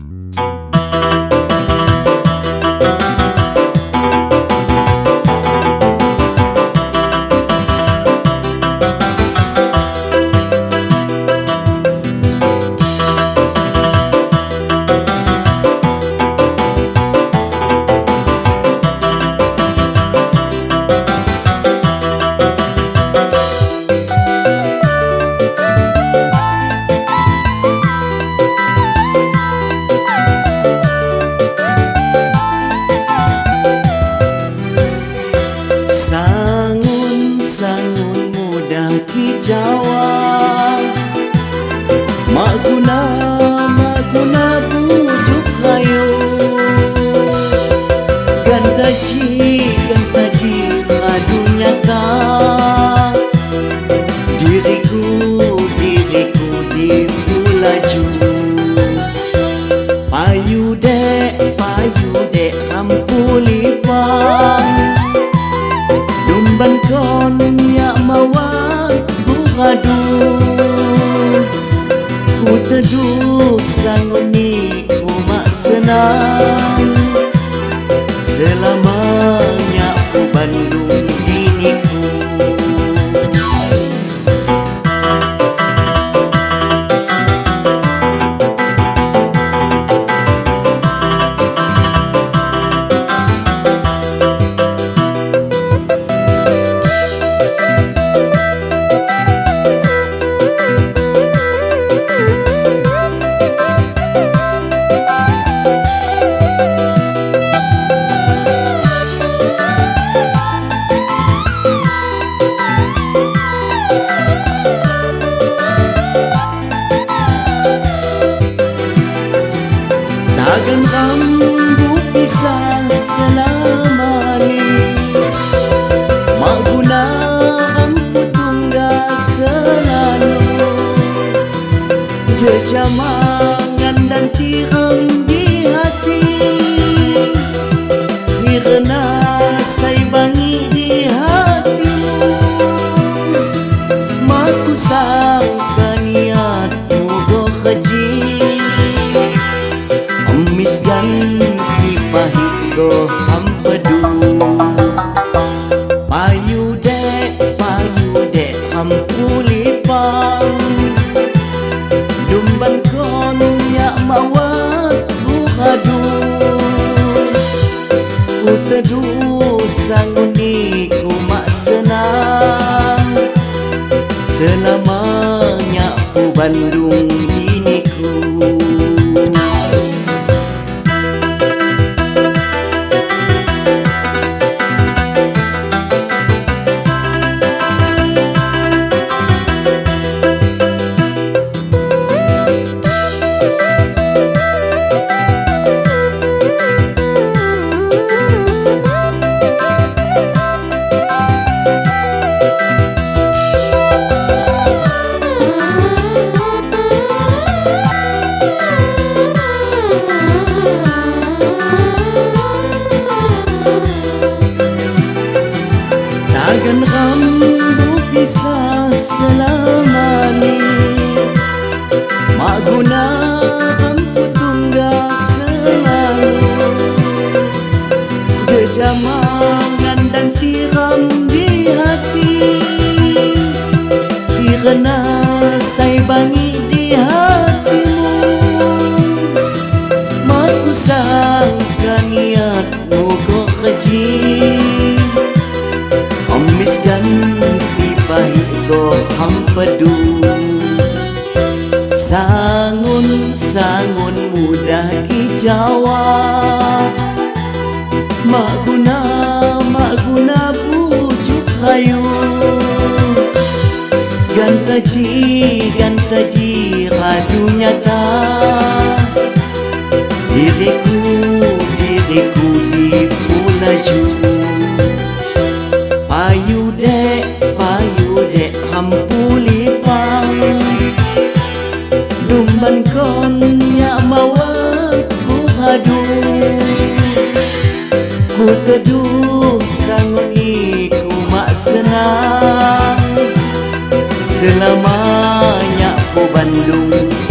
Sangun-sangun Jawa Maguna, maguna bujuk kayo gantaji ji, ganda ji Diriku, diriku di bulaju Payu dek, payu dek hampulipan Dumban kon senang Selamanya ku Takkan rambut bisa selamanya. Mak Selamanya ku Bandung Takkan rambut bisa selamanya Mak guna rambut tunggal selalu. Jejamangan dan tiram di hati. Kirana saya bangi di hatimu. Mak ku sangka niatmu kau keji hampedu Sangun-sangun mudah kijawa Mak guna, mak guna pujuk kayu. Gan kaji, gan kaji radu nyata. Diriku, diriku kon ya mawat ku hadu ku teduh sang iku mak senang. Selamanya ku bandung.